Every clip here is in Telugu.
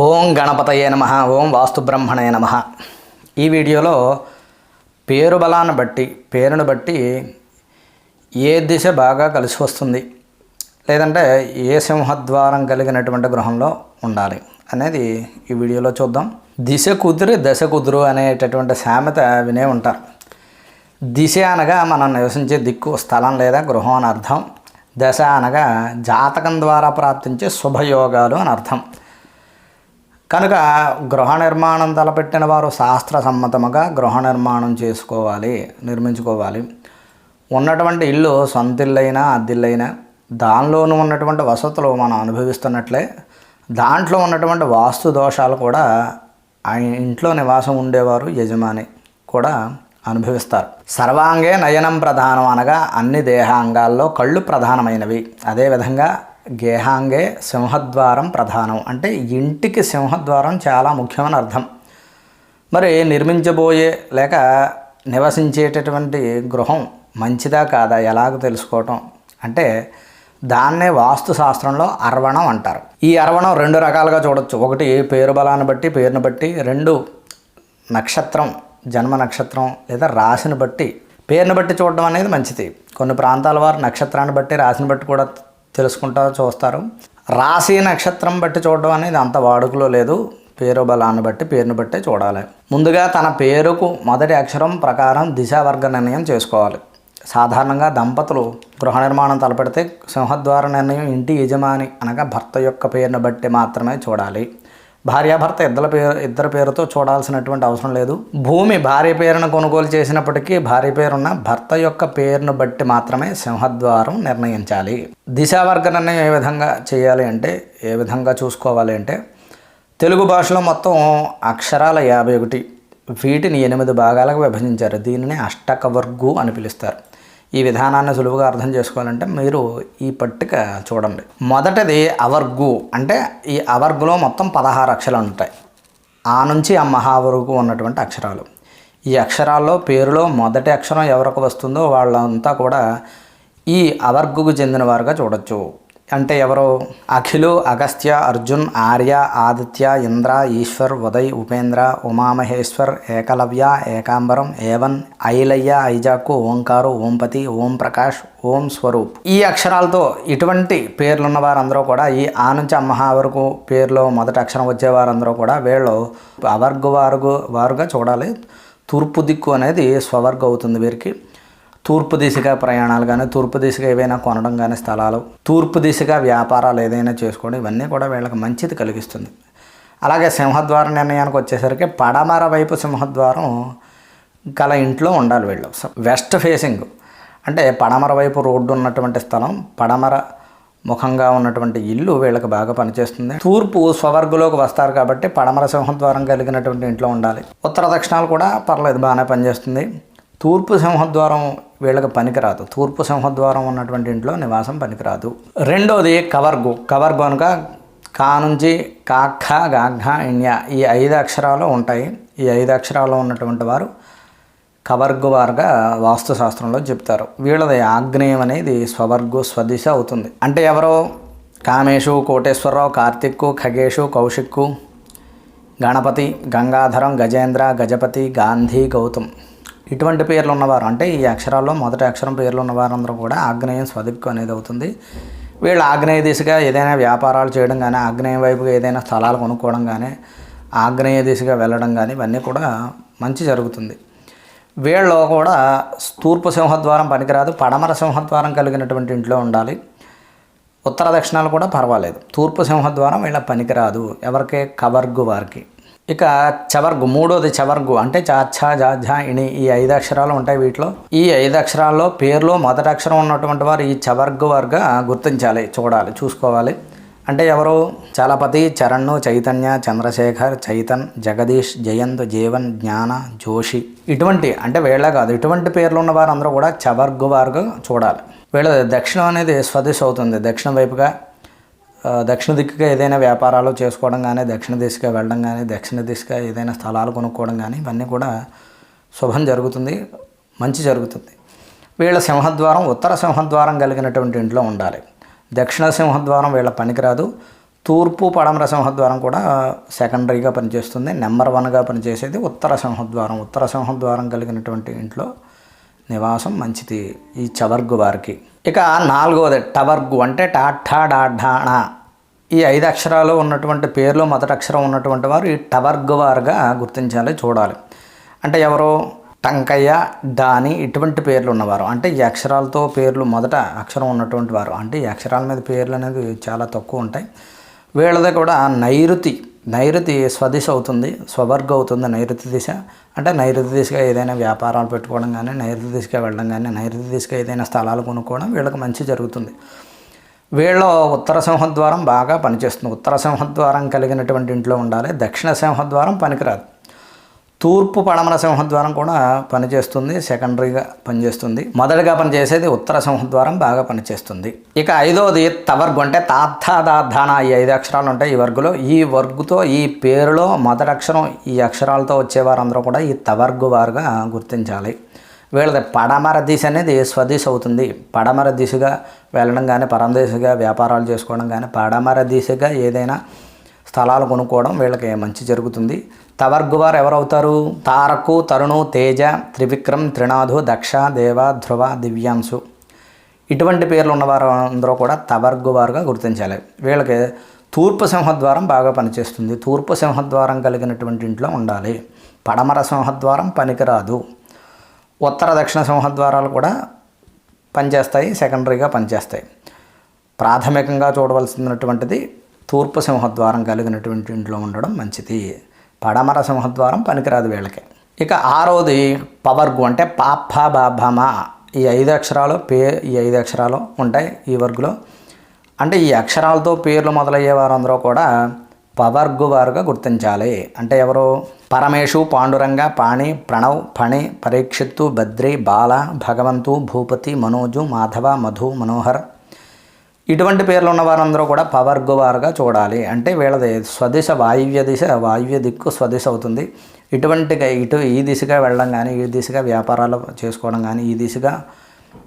ఓం గణపతయే నమ ఓం వాస్తు బ్రహ్మణే నమ. ఈ వీడియోలో పేరు బలాన్ని బట్టి పేరును బట్టి ఏ దిశ బాగా కలిసి వస్తుంది లేదంటే ఏ సింహద్వారం కలిగినటువంటి గృహంలో ఉండాలి అనేది ఈ వీడియోలో చూద్దాం. దిశ కుదిరి దశ కుదురు అనేటటువంటి సామెత వినే ఉంటారు. దిశ అనగా మనం నివసించే దిక్కు స్థలం లేదా గృహం అని అర్థం. దశ అనగా జాతకం ద్వారా ప్రాప్తించే శుభయోగాలు అని అర్థం. కనుక గృహ నిర్మాణం తలపెట్టిన వారు శాస్త్ర సమ్మతముగా గృహ నిర్మాణం చేసుకోవాలి నిర్మించుకోవాలి. ఉన్నటువంటి ఇల్లు సొంతిల్లైనా అద్దిల్లైనా దానిలోనూ ఉన్నటువంటి వసతులు మనం అనుభవిస్తున్నట్లే దాంట్లో ఉన్నటువంటి వాస్తు దోషాలు కూడా ఆ ఇంట్లో నివాసం ఉండేవారు యజమాని కూడా అనుభవిస్తారు. సర్వాంగే నయనం ప్రధానం అనగా అన్ని దేహాంగాల్లో కళ్ళు ప్రధానమైనవి. అదేవిధంగా గేహాంగే సింహద్వారం ప్రధానం. అంటే ఇంటికి సింహద్వారం చాలా ముఖ్యమని అర్థం. మరి నిర్మించబోయే లేక నివసించేటటువంటి గృహం మంచిదా కాదా ఎలాగ తెలుసుకోవటం. అంటే దాన్నే వాస్తు శాస్త్రంలో అర్వణం అంటారు. ఈ అర్వణం రెండు రకాలుగా చూడొచ్చు. ఒకటి పేరు బలాన్ని బట్టి పేరును బట్టి రెండు నక్షత్రం జన్మ నక్షత్రం లేదా రాశిని బట్టి. పేరును బట్టి చూడడం అనేది మంచిది. కొన్ని ప్రాంతాల వారు నక్షత్రాన్ని బట్టి రాశిని బట్టి కూడా తెలుసుకుంటా చూస్తారు. రాశి నక్షత్రం బట్టి చూడడం అనేది అంత వాడుకలో లేదు. పేరు బలాన్ని బట్టి పేరును బట్టే చూడాలి. ముందుగా తన పేరుకు మొదటి అక్షరం ప్రకారం దిశావర్గ నిర్ణయం చేసుకోవాలి. సాధారణంగా దంపతులు గృహ నిర్మాణం తలపెడితే సింహద్వార నిర్ణయం ఇంటి యజమాని అనగా భర్త యొక్క పేరును బట్టి మాత్రమే చూడాలి. భార్యాభర్త ఇద్దరు పేరు ఇద్దరి పేరుతో చూడాల్సినటువంటి అవసరం లేదు. భూమి భార్య పేరును కొనుగోలు చేసినప్పటికీ భార్య పేరున్న భర్త యొక్క పేరును బట్టి మాత్రమే సింహద్వారం నిర్ణయించాలి. దిశావర్గ నిర్ణయం ఏ విధంగా చేయాలి అంటే ఏ విధంగా చూసుకోవాలి అంటే తెలుగు భాషలో మొత్తం అక్షరాల యాభై ఒకటి వీటిని ఎనిమిది భాగాలకు విభజించారు. దీనిని అష్టకవర్గు అని పిలుస్తారు. ఈ విధానాన్ని సులువుగా అర్థం చేసుకోవాలంటే మీరు ఈ పట్టిక చూడండి. మొదటిది అవర్గు. అంటే ఈ అవర్గులో మొత్తం పదహారు అక్షరాలు ఉంటాయి. ఆ నుంచి ఆ మహా వరకు ఉన్నటువంటి అక్షరాలు. ఈ అక్షరాల్లో పేరులో మొదటి అక్షరం ఎవరికి వస్తుందో వాళ్ళంతా కూడా ఈ అవర్గుకు చెందిన వారుగా చూడొచ్చు. అంటే ఎవరు అఖిలు అగస్త్య అర్జున్ ఆర్య ఆదిత్య ఇంద్ర ఈశ్వర్ ఉదయ్ ఉపేంద్ర ఉమామహేశ్వర్ ఏకలవ్య ఏకాంబరం ఏవన్ ఐలయ్య ఐజాకు ఓంకారు ఓంపతి ఓం ప్రకాష్ ఓం స్వరూప్. ఈ అక్షరాలతో ఇటువంటి పేర్లున్న వారందరూ కూడా ఈ ఆ నుంచి అమ్మహ వరకు పేర్లో మొదటి అక్షరం వచ్చే వారందరూ కూడా వీళ్ళు అవర్గు వారుగు వారుగా చూడాలి. తూర్పు దిక్కు అనేది స్వవర్గ అవుతుంది వీరికి. తూర్పు దిశగా ప్రయాణాలు కానీ తూర్పు దిశగా ఏవైనా కొనడం కానీ స్థలాలు తూర్పు దిశగా వ్యాపారాలు ఏదైనా చేసుకోవడం ఇవన్నీ కూడా వీళ్ళకి మంచిది కలిగిస్తుంది. అలాగే సింహద్వార నిర్ణయానికి వచ్చేసరికి పడమర వైపు సింహద్వారం గల ఇంట్లో ఉండాలి వీళ్ళు. West facing. అంటే పడమర వైపు రోడ్డు ఉన్నటువంటి స్థలం పడమర ముఖంగా ఉన్నటువంటి ఇల్లు వీళ్ళకి బాగా పనిచేస్తుంది. తూర్పు స్వవర్గులోకి వస్తారు కాబట్టి పడమర సింహద్వారం కలిగినటువంటి ఇంట్లో ఉండాలి. ఉత్తర దక్షిణాలు కూడా పర్లేదు బాగానే పనిచేస్తుంది. తూర్పు సింహద్వారం వీళ్ళకి పనికిరాదు. తూర్పు సింహద్వారం ఉన్నటువంటి ఇంట్లో నివాసం పనికిరాదు. రెండోది కవర్గు. కవర్గు అనగా కా నుంచి కాఖ గాఘ ఇణ్య ఈ ఐదు అక్షరాలు ఉంటాయి. ఈ ఐదు అక్షరాలు ఉన్నటువంటి వారు కవర్గు వారుగా వాస్తుశాస్త్రంలో చెప్తారు. వీళ్ళది ఆగ్నేయం అనేది స్వవర్గు స్వదిశ అవుతుంది. అంటే ఎవరో? కామేషు కోటేశ్వరరావు కార్తిక్కు ఖగేషు కౌశిక్కు గణపతి గంగాధరం గజేంద్ర గజపతి గాంధీ గౌతమ్. ఇటువంటి పేర్లు ఉన్నవారు అంటే ఈ అక్షరాల్లో మొదటి అక్షరం పేర్లు ఉన్న వారందరూ కూడా ఆగ్నేయం స్వదిక్కు అనేది అవుతుంది. వీళ్ళు ఆగ్నేయ దిశగా ఏదైనా వ్యాపారాలు చేయడం కానీ ఆగ్నేయ వైపుగా ఏదైనా స్థలాలు కొనుక్కోవడం కానీ ఆగ్నేయ దిశగా వెళ్ళడం కానీ ఇవన్నీ కూడా మంచి జరుగుతుంది. వీళ్ళు కూడా తూర్పు సింహద్వారం పనికిరాదు పడమర సింహద్వారం కలిగినటువంటి ఇంట్లో ఉండాలి. ఉత్తర దక్షిణాలు కూడా పర్వాలేదు. తూర్పు సింహద్వారం వీళ్ళ పనికిరాదు. ఎవరికి? కవర్గు వారికి. ఇక చవర్గు మూడోది చవర్గు. అంటే చాఛా జాఝా ఇణి ఈ ఐదు అక్షరాలు ఉంటాయి వీటిలో. ఈ ఐదు అక్షరాల్లో పేరులో మొదటి అక్షరం ఉన్నటువంటి వారు ఈ చవర్గు వర్గ గుర్తించాలి చూడాలి చూసుకోవాలి. అంటే ఎవరు? చలపతి చరణ్ చైతన్య చంద్రశేఖర్ చైతన్ జగదీష్ జయంత్ జీవన్ జ్ఞాన జోషి. ఇటువంటి అంటే వీళ్ళ కాదు ఇటువంటి పేర్లు ఉన్న వారందరూ కూడా చవర్గు వారుగా చూడాలి. వీళ్ళ దక్షిణం అనేది స్వదిశ అవుతుంది దక్షిణ వైపుగా. దక్షిణ దిక్కుగా ఏదైనా వ్యాపారాలు చేసుకోవడం కానీ దక్షిణ దిశగా వెళ్ళడం కానీ దక్షిణ దిశగా ఏదైనా స్థలాలు కొనుక్కోవడం కానీ ఇవన్నీ కూడా శుభం జరుగుతుంది మంచి జరుగుతుంది. వీళ్ళ సింహద్వారం ఉత్తర సింహద్వారం కలిగినటువంటి ఇంట్లో ఉండాలి. దక్షిణ సింహద్వారం వీళ్ళ పనికిరాదు. తూర్పు పడమర సింహద్వారం కూడా సెకండరీగా పనిచేస్తుంది నెంబర్ వన్గా పనిచేసేది ఉత్తర సింహద్వారం. ఉత్తర సింహద్వారం కలిగినటువంటి ఇంట్లో నివాసం మంచిది ఈ చవర్గు వారికి. ఇక నాలుగవది టవర్గు అంటే టాఠా డాఢాణ ఈ ఐదు అక్షరాలు ఉన్నటువంటి పేర్లో మొదటి అక్షరం ఉన్నటువంటి వారు ఈ టవర్గు వారుగా గుర్తించాలి చూడాలి. అంటే ఎవరు? టంకయ్య దాని ఇటువంటి పేర్లు ఉన్నవారు. అంటే ఈ అక్షరాలతో పేర్లు మొదట అక్షరం ఉన్నటువంటి వారు. అంటే ఈ అక్షరాల మీద పేర్లు అనేది చాలా తక్కువ ఉంటాయి. వీళ్ళది కూడా నైరుతి. నైరుతి స్వదిశ అవుతుంది స్వవర్గ అవుతుంది నైరుతి దిశ. అంటే నైరుతి దిశగా ఏదైనా వ్యాపారాలు పెట్టుకోవడం కానీ నైరుతి దిశగా వెళ్ళడం కానీ నైరుతి దిశగా ఏదైనా స్థలాలు కొనుక్కోవడం వీళ్ళకి మంచి జరుగుతుంది. వీళ్ళ ఉత్తర సింహద్వారం బాగా పనిచేస్తుంది. ఉత్తర సింహద్వారం కలిగినటువంటి ఇంట్లో ఉండాలి దక్షిణ సింహద్వారం పనికిరాదు. తూర్పు పడమర సింహద్వారం కూడా పనిచేస్తుంది సెకండరీగా పనిచేస్తుంది. మొదటిగా పనిచేసేది ఉత్తర సింహద్వారం బాగా పనిచేస్తుంది. ఇక ఐదవది తవర్గు అంటే తాత్థాదాధాన ఈ ఐదు అక్షరాలు ఉంటాయి ఈ వర్గులో. ఈ వర్గుతో ఈ పేరులో మొదటి అక్షరం ఈ అక్షరాలతో వచ్చేవారందరూ కూడా ఈ తవర్గు వారుగా గుర్తించాలి. వీళ్ళది పడమర దిశ అనేది స్వదిశ అవుతుంది. పడమర దిశగా వెళ్ళడం కానీ పరమ దిశగా వ్యాపారాలు చేసుకోవడం కానీ పడమర దిశగా ఏదైనా స్థలాలు కొనుక్కోవడం వీళ్ళకి మంచి జరుగుతుంది. తవర్గు వారు ఎవరవుతారు? తారకు తరుణు తేజ త్రివిక్రమ్ త్రినాథు దక్ష దేవ ధ్రువ దివ్యాంశు. ఇటువంటి పేర్లు ఉన్నవారు అందరూ కూడా తవర్గు వారుగా గుర్తించాలి. వీళ్ళకి తూర్పు సింహద్వారం బాగా పనిచేస్తుంది. తూర్పు సింహద్వారం కలిగినటువంటి ఇంట్లో ఉండాలి. పడమర సింహద్వారం పనికిరాదు. ఉత్తర దక్షిణ సింహద్వారాలు కూడా పనిచేస్తాయి. సెకండరీగా పనిచేస్తాయి. ప్రాథమికంగా చూడవలసినటువంటిది తూర్పు సింహద్వారం కలిగినటువంటి ఇంట్లో ఉండడం మంచిది. పడమర సింహద్వారం పనికిరాదు వీళ్ళకి. ఇక ఆరోది పవర్గు అంటే పాప బాభమ. ఈ ఐదు అక్షరాలు పే ఈ ఐదు అక్షరాలు ఉంటాయి ఈ వర్గులో. అంటే ఈ అక్షరాలతో పేర్లు మొదలయ్యే వారందరూ కూడా పవర్గు వారుగా గుర్తించాలి. అంటే ఎవరు? పరమేశు పాండురంగ పాణి ప్రణవ్ ఫణి పరీక్షిత్తు బద్రి బాల భగవంతు భూపతి మనోజు మాధవ మధు మనోహర్. ఇటువంటి పేర్లు ఉన్న వారందరూ కూడా పవర్గువారుగా చూడాలి. అంటే వీళ్ళది స్వదిశ వాయువ్య దిశ వాయువ్య దిక్కు స్వదిశ అవుతుంది. ఇటువంటి ఇటు ఈ దిశగా వెళ్ళడం కానీ ఈ దిశగా వ్యాపారాలు చేసుకోవడం కానీ ఈ దిశగా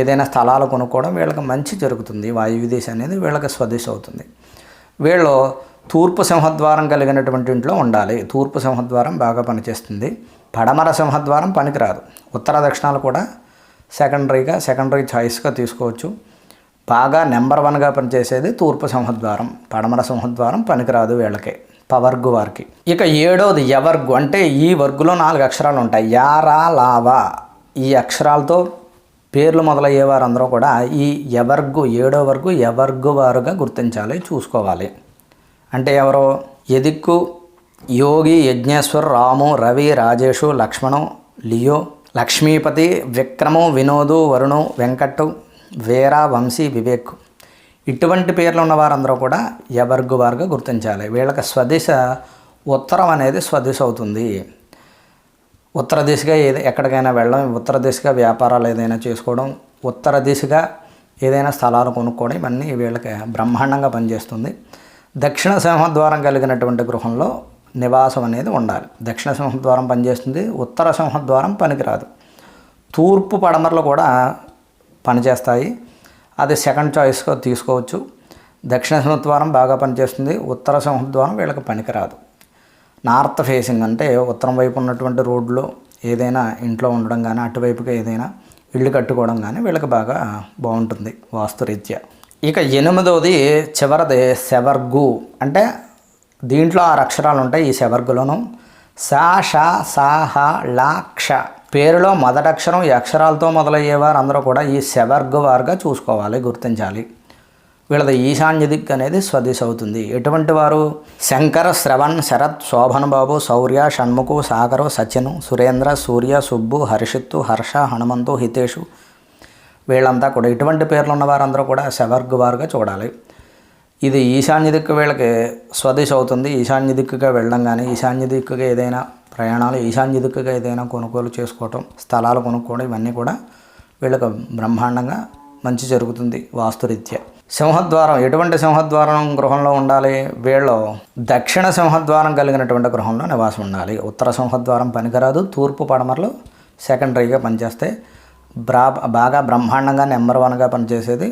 ఏదైనా స్థలాలు కొనుక్కోవడం వీళ్ళకి మంచి జరుగుతుంది. వాయువ్య దిశ అనేది వీళ్ళకి స్వదిశ అవుతుంది. వీళ్ళు తూర్పు సింహద్వారం కలిగినటువంటి ఇంట్లో ఉండాలి. తూర్పు సింహద్వారం బాగా పనిచేస్తుంది. పడమర సింహద్వారం పనికిరాదు. ఉత్తర దక్షిణాలు కూడా సెకండరీగా సెకండరీ చాయిస్గా తీసుకోవచ్చు. బాగా నెంబర్ వన్గా పనిచేసేది తూర్పు సింహద్వారం పడమర సింహద్వారం పనికిరాదు వీళ్ళకి పవర్గు వారికి. ఇక ఏడోది ఎవర్గు అంటే ఈ వర్గులో నాలుగు అక్షరాలు ఉంటాయి. యారా లావా. ఈ అక్షరాలతో పేర్లు మొదలయ్యే వారందరూ కూడా ఈ ఎవర్గు ఏడో వర్గు ఎవర్గు వారుగా గుర్తించాలి చూసుకోవాలి. అంటే ఎవరో? ఎదిక్కు యోగి యజ్ఞేశ్వర్ రాము రవి రాజేషు లక్ష్మణు లియో లక్ష్మీపతి విక్రము వినోదు వరుణు వెంకట్టు వేరా వంశీ వివేక్. ఇటువంటి పేర్లు ఉన్న వారందరూ కూడా ఎవర్గు వారుగా గుర్తించాలి. వీళ్ళకి స్వదిశ ఉత్తరం అనేది స్వదిశ అవుతుంది. ఉత్తర దిశగా ఏది ఎక్కడికైనా వెళ్ళడం ఉత్తర దిశగా వ్యాపారాలు ఏదైనా చేసుకోవడం ఉత్తర దిశగా ఏదైనా స్థలాలు కొనుక్కోవడం ఇవన్నీ వీళ్ళకి బ్రహ్మాండంగా పనిచేస్తుంది. దక్షిణ సింహద్వారం కలిగినటువంటి గృహంలో నివాసం అనేది ఉండాలి. దక్షిణ సింహద్వారం పనిచేస్తుంది ఉత్తర సింహద్వారం పనికిరాదు. తూర్పు పడమరలు కూడా పనిచేస్తాయి. అది సెకండ్ చాయిస్గా తీసుకోవచ్చు. దక్షిణ సింహద్వారం బాగా పనిచేస్తుంది. ఉత్తర సింహద్వారం వీళ్ళకి పనికిరాదు. నార్త్ ఫేసింగ్ అంటే ఉత్తరం వైపు ఉన్నటువంటి రోడ్లో ఏదైనా ఇంట్లో ఉండడం కానీ అటువైపుగా ఏదైనా ఇల్లు కట్టుకోవడం కానీ వీళ్ళకి బాగా బాగుంటుంది వాస్తురీత్యా. ఇక ఎనిమిదవది చివరిది శవర్గు. అంటే దీంట్లో ఆరు అక్షరాలు ఉంటాయి ఈ శవర్గులోను. సా ష సా హ లా క్ష. పేరులో మొదటక్షరం ఈ అక్షరాలతో మొదలయ్యేవారు అందరూ కూడా ఈ శవర్గు వారుగా చూసుకోవాలి గుర్తించాలి. వీళ్ళది ఈశాన్య దిక్ అనేది స్వదిశ అవుతుంది. ఎటువంటి వారు? శంకర శ్రవణ్ శరత్ శోభన్ బాబు శౌర్య షణ్ముఖు సాగరు సచిన్ సురేంద్ర సూర్య సుబ్బు హర్షిత్తు హర్ష హనుమంతు హితేషు వీళ్ళంతా కూడా ఇటువంటి పేర్లు ఉన్న వారందరూ కూడా శవర్గు వారుగా చూడాలి. ఇది ఈశాన్య దిక్కు వీళ్ళకి స్వదిశ అవుతుంది. ఈశాన్య దిక్కుగా వెళ్ళడం కానీ ఈశాన్య దిక్కుగా ఏదైనా ప్రయాణాలు ఈశాన్య దిక్కుగా ఏదైనా కొనుగోలు చేసుకోవటం స్థలాలు కొనుక్కోవడం ఇవన్నీ కూడా వీళ్ళకి బ్రహ్మాండంగా మంచి జరుగుతుంది వాస్తురీత్యా. సింహద్వారం ఎటువంటి సింహద్వారం గృహంలో ఉండాలి? వీళ్ళు దక్షిణ సింహద్వారం కలిగినటువంటి గృహంలో నివాసం ఉండాలి. ఉత్తర సింహద్వారం పనికిరాదు. తూర్పు పడమరలు సెకండరీగా పనిచేస్తే బ్రా బాగా బ్రహ్మాండంగా నెంబర్ వన్గా పనిచేసేది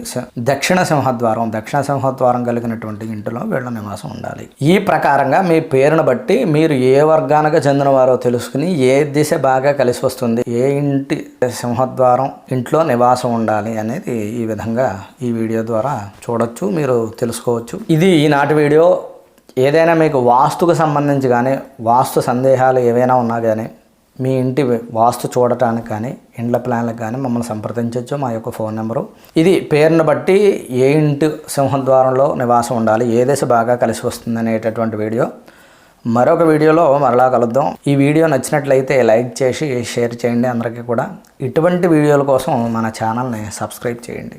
దక్షిణ సింహద్వారం. దక్షిణ సింహద్వారం కలిగినటువంటి ఇంటిలో వీళ్ళ నివాసం ఉండాలి. ఈ ప్రకారంగా మీ పేరును బట్టి మీరు ఏ వర్గానికి చెందినవారో తెలుసుకుని ఏ దిశ బాగా కలిసి వస్తుంది ఏ ఇంటి సింహద్వారం ఇంట్లో నివాసం ఉండాలి అనేది ఈ విధంగా ఈ వీడియో ద్వారా చూడొచ్చు మీరు తెలుసుకోవచ్చు. ఇది ఈనాటి వీడియో. ఏదైనా మీకు వాస్తుకు సంబంధించి కానీ వాస్తు సందేహాలు ఏవైనా ఉన్నా కానీ మీ ఇంటి వాస్తు చూడటానికి కానీ ఇండ్ల ప్లాన్లకు కానీ మమ్మల్ని సంప్రదించవచ్చు మా యొక్క ఫోన్ నెంబరు. ఇది పేరును బట్టి ఏ ఇంటి సింహద్వారంలో నివాసం ఉండాలి ఏ దశ బాగా కలిసి వస్తుంది అనేటటువంటి వీడియో. మరొక వీడియోలో మరలా కలుద్దాం. ఈ వీడియో నచ్చినట్లయితే లైక్ చేసి షేర్ చేయండి అందరికీ కూడా. ఇటువంటి వీడియోల కోసం మన ఛానల్ని సబ్స్క్రైబ్ చేయండి.